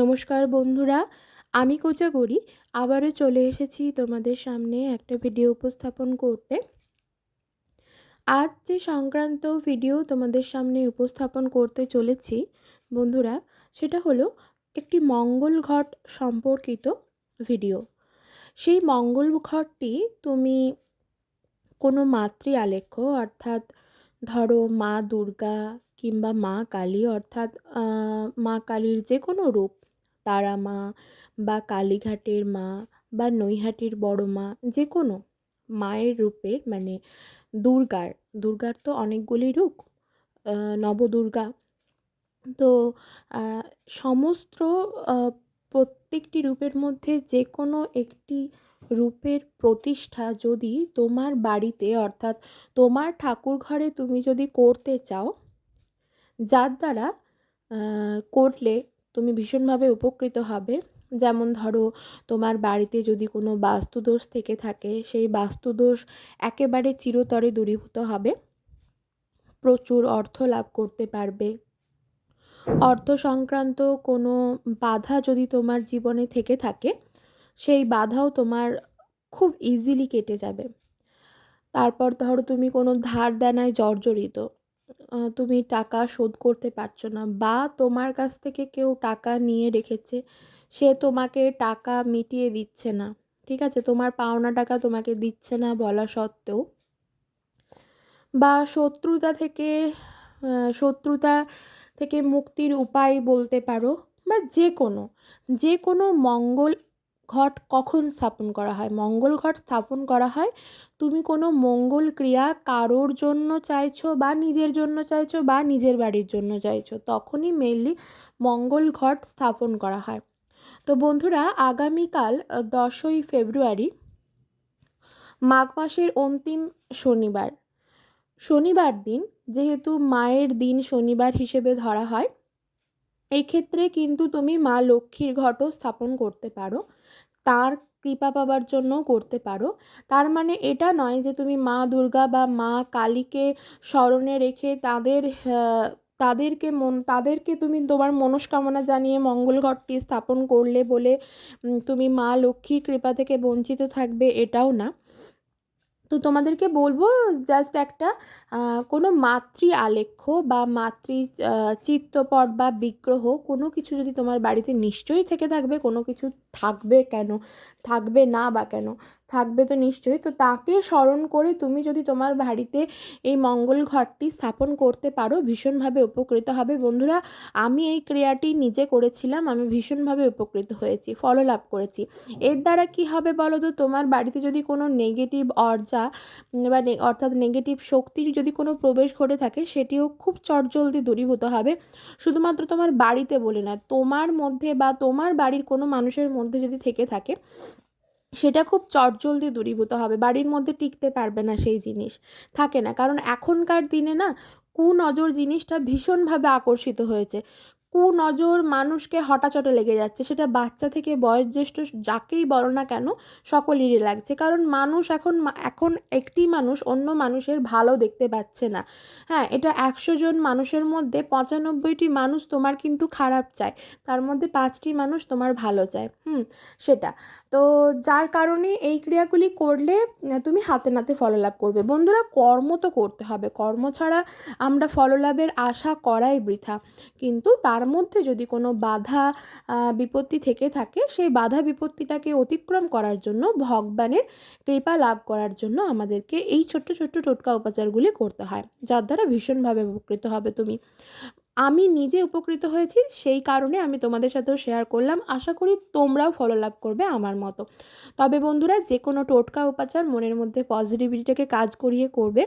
নমস্কার বন্ধুরা, আমি কোচাগরি আবারও চলে এসেছি তোমাদের সামনে একটা ভিডিও উপস্থাপন করতে। আজ যে সংক্রান্ত ভিডিও তোমাদের সামনে উপস্থাপন করতে চলেছি, বন্ধুরা, সেটা হলো একটি মঙ্গল ঘট সম্পর্কিত ভিডিও। সেই মঙ্গল ঘটটি তুমি কোনো মাতৃ আলেখ্য, অর্থাৎ ধরো মা দুর্গা কিংবা মা কালী, অর্থাৎ মা কালীর যে কোনো রূপ তারা মা বা কালীঘাটের মা বা নৈহাটির বড় মা যে কোনো মায়ের রূপের মানে দুর্গার দুর্গার তো অনেকগুলি রূপ নবদুর্গা। তো সমস্ত প্রত্যেকটি রূপের মধ্যে যে কোনো একটি রূপের প্রতিষ্ঠা যদি তোমার বাড়িতে, অর্থাৎ তোমার ঠাকুর ঘরে তুমি যদি করতে চাও, যার দ্বারা করলে তুমি ভীষণভাবে উপকৃত হবে। যেমন ধরো, তোমার বাড়িতে যদি কোনো বাস্তুদোষ থেকে থাকে, সেই বাস্তুদোষ একেবারে চিরতরে দূরীভূত হবে। প্রচুর অর্থ লাভ করতে পারবে। অর্থ সংক্রান্ত কোনো বাধা যদি তোমার জীবনে থেকে থাকে, সেই বাধাও তোমার খুব ইজিলি কেটে যাবে। তারপর ধরো, তুমি কোনো ধার দেনায় জর্জরিত। তুমি টাকা শোধ করতে পারছ না বা তোমার কাছ থেকে কেউ টাকা নিয়ে রেখেছে, সে তোমাকে টাকা মিটিয়ে দিচ্ছে না। ঠিক আছে? তোমার পাওনা টাকা তোমাকে দিচ্ছে না বলা সত্ত্বেও। বা শত্রুতা থেকে শত্রুতা থেকে মুক্তির উপায় বলতে পারো বা যে কোনো যে কোনো মঙ্গল ঘট কখন স্থাপন করা হয়? মঙ্গল ঘট স্থাপন করা হয়? তুমি কোনো মঙ্গল ক্রিয়া কারোর জন্য চাইছো বা নিজের জন্য চাইছো বা নিজের বাড়ির জন্য চাইছো? তখনই মেনলি মঙ্গল ঘট স্থাপন করা হয়। তো বন্ধুরা, আগামীকাল দশই ফেব্রুয়ারি, মাঘ মাসের অন্তিম শনিবার। শনিবার দিন, যেহেতু মায়ের দিন শনিবার হিসেবে ধরা হয় এক্ষেত্রে কিন্তু তুমি মা লক্ষ্মীর ঘটও স্থাপন করতে পারো, তার কৃপা পাবার জন্যও করতে পারো। তার মানে এটা নয় যে তুমি মা দুর্গা বা মা কালীকে স্মরণে রেখে তাদের তাদেরকে মন, তাদেরকে তুমি তোমার মনস্কামনা জানিয়ে মঙ্গল ঘরটি স্থাপন করলে বলে তুমি মা লক্ষ্মীর কৃপা থেকে বঞ্চিত থাকবে এটাও না। তো তোমাদেরকে বলব জাস্ট একটা কোনো মাতৃ আলেখ্য বা মাতৃ চিত্তপট বা বিগ্রহ কোনো কিছু যদি তোমার বাড়িতে নিশ্চয়ই থেকে থাকবে, কোনো কিছু থাকবে কেন, থাকবে না বা কেন থাকবে তো নিশ্চয়ই। তো তাকে স্মরণ করে তুমি যদি তোমার বাড়িতে এই মঙ্গল ঘরটি স্থাপন করতে পারো, ভীষণভাবে উপকৃত হবে। বন্ধুরা, আমি এই ক্রিয়াটি নিজে করেছিলাম, আমি ভীষণভাবে উপকৃত হয়েছি ফলো লাভ করেছি। এর দ্বারা কি হবে বলো তো? তোমার বাড়িতে যদি কোনো নেগেটিভ অর্জা বা অর্থাৎ নেগেটিভ শক্তির যদি কোনো প্রবেশ ঘটে থাকে, সেটিও খুব চটজলদি দূরীভূত হবে। শুধুমাত্র তোমার বাড়িতে বলে না তোমার মধ্যে বা তোমার বাড়ির কোনো মানুষের মধ্যে যদি থেকে থাকে সেটা খুব চটজলদি দূরীভূত হবে। বাড়ির মধ্যে টিকতে পারবে না সেই জিনিস। থাকে না। কারণ এখনকার দিনে না, কুনজর জিনিসটা ভীষণভাবে আকর্ষিত হয়েছে। কুনজর মানুষকে হটাচটে লেগে যাচ্ছে। সেটা বাচ্চা থেকে বয়োজ্যেষ্ঠ যাকেই বলো না কেন, সকলেরই লাগছে। কারণ মানুষ এখন এখন একটি মানুষ অন্য মানুষের ভালো দেখতে পাচ্ছে না। হ্যাঁ এটা একশো জন মানুষের মধ্যে পঁচানব্বইটি মানুষ তোমার কিন্তু খারাপ চায়। তার মধ্যে পাঁচটি মানুষ তোমার ভালো চায়। হুম, সেটা। তো যার কারণে এই ক্রিয়াগুলি করলে তুমি হাতে নাতে ফললাভ করবে। বন্ধুরা, কর্ম তো করতে হবে। কর্ম ছাড়া আমরা ফললাভের আশা করাই বৃথা। কিন্তু তার মধ্যে যদি কোনো বাধা বিপত্তি থেকে থাকে, সেই বাধা বিপত্তিটাকে অতিক্রম করার জন্য, ভগবানের কৃপা লাভ করার জন্য আমাদেরকে এই ছোট্ট ছোট্ট টোটকা উপাচারগুলি করতে হয়, যার দ্বারা ভীষণভাবে উপকৃত হবে তুমি। আমি নিজে উপকৃত হয়েছি, সেই কারণে আমি তোমাদের সাথেও শেয়ার করলাম। আশা করি তোমরাও ফলো লাভ করবে আমার মতো। তবে বন্ধুরা যে কোনো টোটকা উপাচার মনের মধ্যে পজিটিভিটিটাকে কাজ করিয়ে করবে।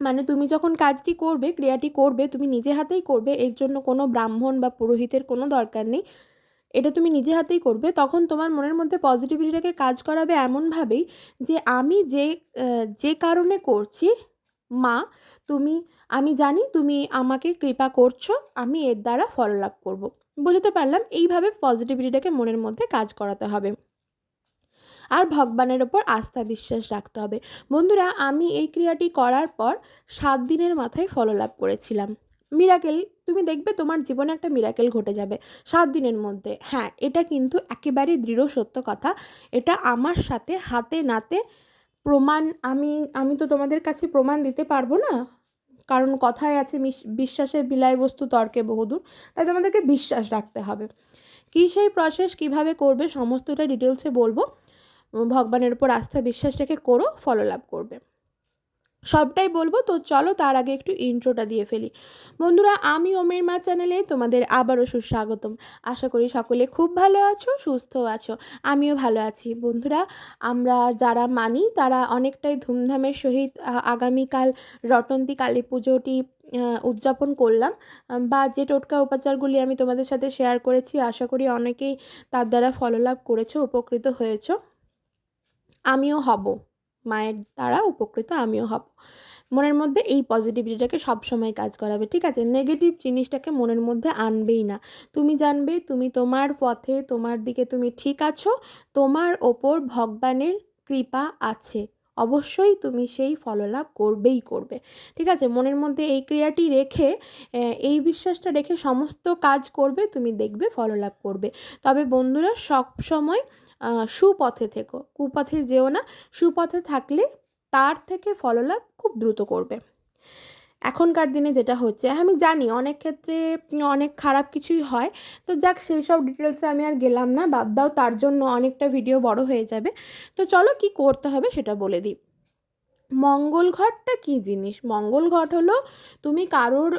মানে তুমি যখন কাজটি করবে, ক্রিয়াটি করবে, তুমি নিজে হাতেই করবে, এর জন্য কোনো ব্রাহ্মণ বা পুরোহিতের কোনো দরকার নেই। এটা তুমি নিজে হাতেই করবে, তখন তোমার মনের মধ্যে পজিটিভিটিটাকে কাজ করাবে এমনভাবেই যে আমি যে যে কারণে করছি, মা, তুমি, আমি জানি তুমি আমাকে কৃপা করছ, আমি এর দ্বারা ফল লাভ করব। বুঝতে পারলাম? এইভাবে পজিটিভিটিটাকে মনের মধ্যে কাজ করাতে হবে। আর ভগবানের ওপর আস্থা বিশ্বাস রাখতে হবে। বন্ধুরা, আমি এই ক্রিয়াটি করার পর সাত দিনের মাথায় ফললাভ করেছিলাম। মিরাকেল, তুমি দেখবে তোমার জীবনে একটা মিরাকেল ঘটে যাবে সাত দিনের মধ্যে। হ্যাঁ এটা কিন্তু একেবারে দৃঢ় সত্য কথা। এটা আমার সাথে হাতে নাতে প্রমাণ, আমি আমি তো তোমাদের কাছে প্রমাণ দিতে পারব না। কারণ কথায় আছে বিশ্বাসের বিলাই বস্তু তর্কে বহুদূর। তাই তোমাদেরকে বিশ্বাস রাখতে হবে। কী সেই প্রসেস কীভাবে করবে, সমস্তটা ডিটেলসে বলব। ভগবানের উপর আস্থা বিশ্বাস রেখে করো ফলো লাভ করবে। সবটাই বলব, তো চলো তার আগে একটু ইন্ট্রোটা দিয়ে ফেলি। বন্ধুরা, আমি ওমের মা চ্যানেলে তোমাদের আবারও সুস্বাগতম। আশা করি সকলে খুব ভালো আছো, সুস্থ আছো, আমিও ভালো আছি। বন্ধুরা, আমরা যারা মানি, তারা অনেকটাই ধুমধামের সহিত আগামীকাল রটন্তী কালী পুজোটি উদযাপন করলাম। বা যে টোটকা উপাচারগুলি আমি তোমাদের সাথে শেয়ার করেছি। আশা করি অনেকেই তার দ্বারা ফললাভ করেছ, উপকৃত হয়েছ। আমিও হব। মায়ের দ্বারা উপকৃত আমিও হব। মনের মধ্যে এই পজিটিভিটিটাকে সবসময় কাজ করাবে, ঠিক আছে? নেগেটিভ জিনিসটাকে মনের মধ্যে আনবেই না। তুমি জানবে, তুমি তোমার পথে, তোমার দিকে তুমি ঠিক আছো, তোমার ওপর ভগবানের কৃপা আছে। অবশ্যই তুমি সেই ফললাভ করবেই করবে, ঠিক আছে? মনের মধ্যে এই ক্রিয়াটি রেখে এই বিশ্বাসটা রেখে সমস্ত কাজ করবে, তুমি দেখবে, ফললাভ করবে। তবে বন্ধুরা সব সময় সুপথে থেকো। কুপথে যেও না, সুপথে থাকলে তার থেকে ফললাভ খুব দ্রুত করবে। এখনকার দিনে যেটা হচ্ছে আমি জানি অনেক ক্ষেত্রে অনেক খারাপ কিছুই হয়, তো যাক, সেই সব ডিটেলসে আমি আর গেলাম না, বাদ দাও, তার জন্য অনেকটা ভিডিও বড় হয়ে যাবে। তো চলো কি করতে হবে সেটা বলে দিই। মঙ্গল ঘটটা কী জিনিস? মঙ্গল ঘট হলো তুমি কারোর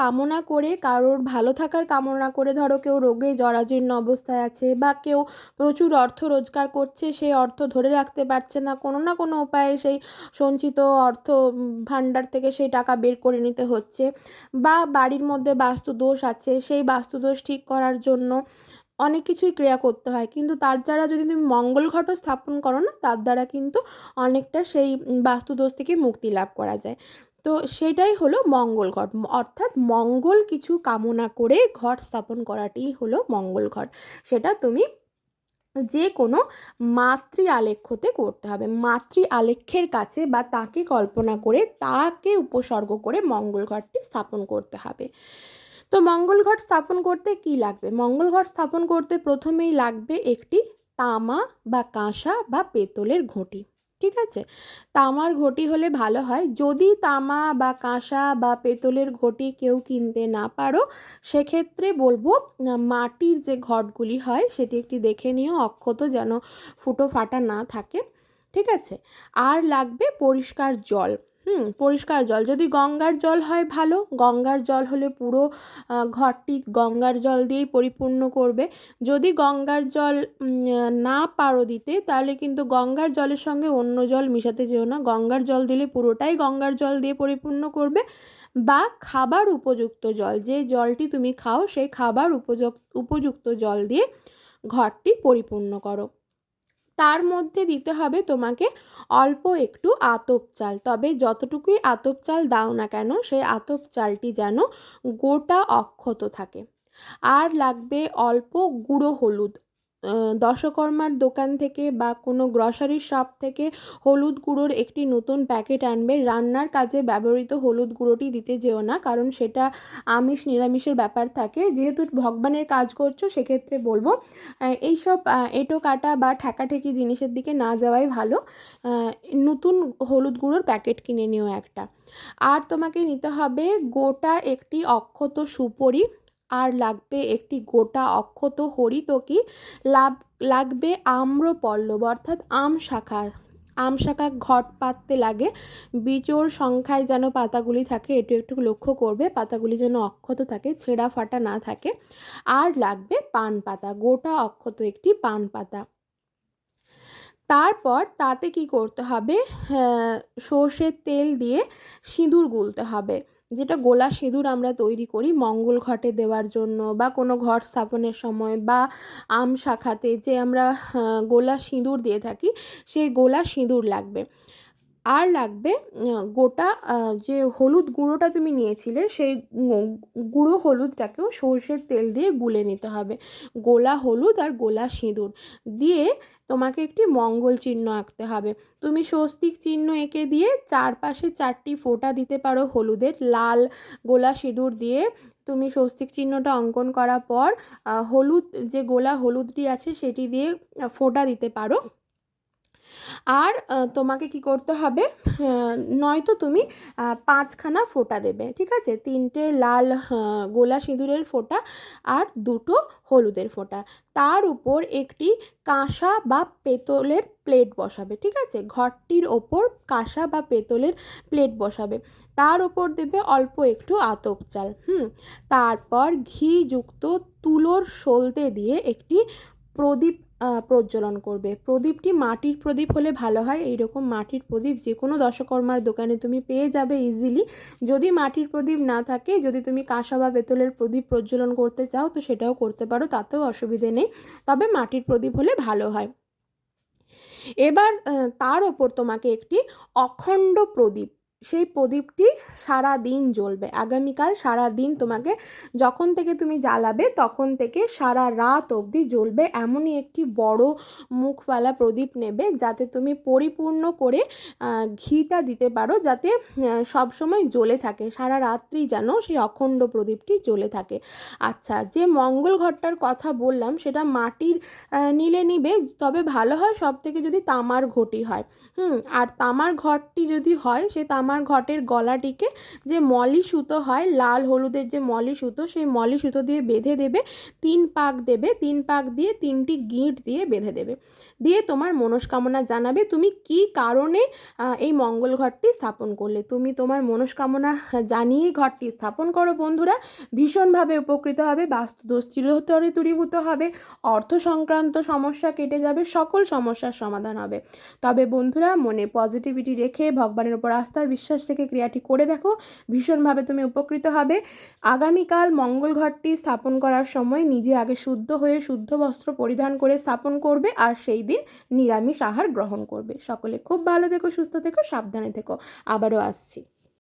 কামনা করে, কারোর ভালো থাকার কামনা করে ধরো কেউ রোগে জরাজীর্ণ অবস্থায় আছে বা কেউ প্রচুর অর্থ রোজগার করছে সেই অর্থ ধরে রাখতে পারছে না, কোনো না কোনো উপায়ে সেই সঞ্চিত অর্থ ভাণ্ডার থেকে সেই টাকা বের করে নিতে হচ্ছে বা বাড়ির মধ্যে বাস্তুদোষ আছে, সেই বাস্তুদোষ ঠিক করার জন্য অনেক কিছুই ক্রিয়া করতে হয়। কিন্তু তার দ্বারা যদি তুমি মঙ্গল ঘট স্থাপন করো না, তার দ্বারা কিন্তু অনেকটা সেই বাস্তুদোষ থেকে মুক্তি লাভ করা যায়। তো সেটাই হলো মঙ্গল ঘট। অর্থাৎ মঙ্গল কিছু কামনা করে ঘট স্থাপন করাটি হলো মঙ্গল ঘট। সেটা তুমি যে কোনো মাতৃ আলেখ্যতে করতে হবে। মাতৃ আলেখ্যের কাছে বা তাকে কল্পনা করে তাকে উপসর্গ করে মঙ্গল ঘরটি স্থাপন করতে হবে। তো মঙ্গল ঘট স্থাপন করতে কি লাগবে? মঙ্গল ঘট স্থাপন করতে প্রথমেই লাগবে একটি তামা বা কাঁসা বা পেতলের ঘটি, ঠিক আছে? তামার ঘটি হলে ভালো হয়। যদি তামা বা কাঁসা বা পেতলের ঘটি কেউ কিনতে না পারো, সেক্ষেত্রে বলব মাটির যে ঘটগুলি হয়, সেটি একটি দেখে নিও। অক্ষত যেন ফুটো ফাটা না থাকে, ঠিক আছে? আর লাগবে পরিষ্কার জল। হুম, পরিষ্কার জল। যদি গঙ্গার জল হয় ভালো, গঙ্গার জল হলে পুরো ঘরটি গঙ্গার জল দিয়েই পরিপূর্ণ করবে। যদি গঙ্গার জল না পারো দিতে, তাহলে কিন্তু গঙ্গার জলের সঙ্গে অন্য জল মিশাতে যেও না। গঙ্গার জল দিলে পুরোটাই গঙ্গার জল দিয়ে পরিপূর্ণ করবে। বা খাবার উপযুক্ত জল, যে জলটি তুমি খাও, সেই খাবার উপযুক্ত জল দিয়ে ঘরটি পরিপূর্ণ করো। তার মধ্যে দিতে হবে তোমাকে অল্প একটু আতপ চাল। তবে যতটুকুই আতপ চাল দাও না কেন, সেই আতপ চালটি যেন গোটা অক্ষত থাকে। আর লাগবে অল্প গুঁড়ো হলুদ। দশকর্মার দোকান থেকে বা কোনো গ্রসারি শপ থেকে হলুদ গুঁড়োর একটি নতুন প্যাকেট আনবে। রান্নার কাজে ব্যবহৃত হলুদ গুঁড়োটি দিতে যেও না, কারণ সেটা আমিষ নিরামিষের ব্যাপার থাকে। যেহেতু ভগবানের কাজ করছ, সেক্ষেত্রে বলব এইসব এঁটো কাটা বা ঠেকাঠেকি জিনিসের দিকে না যাওয়াই ভালো। নতুন হলুদ গুঁড়োর প্যাকেট কিনে নিও একটা। আর তোমাকে নিতে হবে গোটা একটি অক্ষত সুপরি। আর লাগবে একটি গোটা অক্ষত হরিতকি লাভ লাগবে আম্রপল্লব অর্থাৎ আম শাখা। আম শাখা ঘট পাততে লাগে। বিচোর সংখ্যায় যেন পাতাগুলি থাকে, এটু একটু লক্ষ্য করবে, পাতাগুলি যেন অক্ষত থাকে, ছেঁড়া ফাটা না থাকে। আর লাগবে পান পাতা, গোটা অক্ষত একটি পান পাতা। তারপর তাতে কি করতে হবে? সর্ষের তেল দিয়ে সিঁদুর গুলতে হবে। যেটা গোলা সিঁদুর আমরা তৈরি করি মঙ্গল ঘটে দেওয়ার জন্য বা কোনো ঘর স্থাপনের সময় বা আম শাখাতে যে আমরা গোলা সিঁদুর দিয়ে থাকি, সেই গোলা সিঁদুর লাগবে। আর লাগবে গোটা যে হলুদ গুঁড়োটা তুমি নিয়েছিলে, সেই গুঁড়ো হলুদটাকেও সর্ষের তেল দিয়ে গুলে নিতে হবে। গোলা হলুদ আর গোলা সিঁদুর দিয়ে তোমাকে একটি মঙ্গল চিহ্ন আঁকতে হবে। তুমি স্বস্তিক চিহ্ন এঁকে দিয়ে চারপাশে চারটি ফোঁটা দিতে পারো হলুদের, লাল গোলা সিঁদুর দিয়ে। তুমি স্বস্তিক চিহ্নটা অঙ্কন করার পর হলুদ, যে গোলা হলুদটি আছে সেটি দিয়ে ফোঁটা দিতে পারো। আর তোমাকে কি করতে হবে? নয়তো তুমি পাঁচখানা ফোঁটা দেবে, ঠিক আছে? তিনটে লাল গোলা সিঁদুরের ফোঁটা আর দুটো হলুদের ফোঁটা। তার উপর একটি কাঁসা বা পেতলের প্লেট বসাবে, ঠিক আছে? ঘরটির ওপর কাঁসা বা পেতলের প্লেট বসাবে। তার ওপর দেবে অল্প একটু আতপ চাল, হুম? তারপর ঘিযুক্ত তুলোর সলতে দিয়ে একটি প্রদীপ প্রজ্বলন করবে। প্রদীপটি মাটির প্রদীপ হলে ভালো হয়। এইরকম মাটির প্রদীপ যে কোনো দশকর্মার দোকানে তুমি পেয়ে যাবে ইজিলি যদি মাটির প্রদীপ না থাকে, যদি তুমি কাঁসা বা বেতলের প্রদীপ প্রজ্বলন করতে চাও, তো সেটাও করতে পারো, তাতেও অসুবিধে নেই। তবে মাটির প্রদীপ হলে ভালো হয়। এবার তার ওপর তোমাকে একটি অখণ্ড প্রদীপ সেই প্রদীপটি সারা দিন জ্বলবে। আগামীকাল সারা দিন তোমাকে যখন থেকে তুমি জ্বালাবে, তখন থেকে সারা রাত অবধি জ্বলবে এমনই একটি বড় মুখওয়ালা প্রদীপ নেবে যাতে তুমি পরিপূর্ণ করে ঘিটা দিতে পারো যাতে সব সময় জ্বলে থাকে। সারা রাত্রি যেন সেই অখণ্ড প্রদীপটি জ্বলে থাকে। আচ্ছা যে মঙ্গল ঘরটার কথা বললাম সেটা মাটির নিলে নিবে, তবে ভালো হয় সব থেকে যদি তামার ঘটি হয়। হুম, আর তামার ঘরটি যদি হয়, সে তামার ঘটের গলাটিকে যে মলি সুতো হয়, লাল হলুদের যে মলি সুতো, সেই মলি সুতো দিয়ে বেঁধে দেবে, তিন পাক দেবে, তিন পাক দিয়ে তিনটি গিঁট দিয়ে বেঁধে দেবে। দিয়ে তোমার মনস্কামনা জানাবে, তুমি কি কারণে এই মঙ্গল ঘরটি স্থাপন করলে? তুমি তোমার মনস্কামনা জানিয়েই ঘরটি স্থাপন করো বন্ধুরা। ভীষণভাবে উপকৃত হবে, বাস্তুদোষ চিরতরে দূরীভূত হবে, অর্থ সংক্রান্ত সমস্যা কেটে যাবে, সকল সমস্যার সমাধান হবে। তবে বন্ধুরা, মনে পজিটিভিটি রেখে ভগবানের উপর আস্থা বিশ্বাস রেখে ক্রিয়াটি করে দেখো, ভীষণভাবে তুমি উপকৃত হবে। আগামীকাল মঙ্গল ঘরটি স্থাপন করার সময় নিজে আগে শুদ্ধ হয়ে শুদ্ধ বস্ত্র পরিধান করে স্থাপন করবে আর সেই দিন নিরামিষ আহার গ্রহণ করবে। সকলে খুব ভালো থেকো, সুস্থ থেকো, সাবধানে থেকো। আবারও আসছি।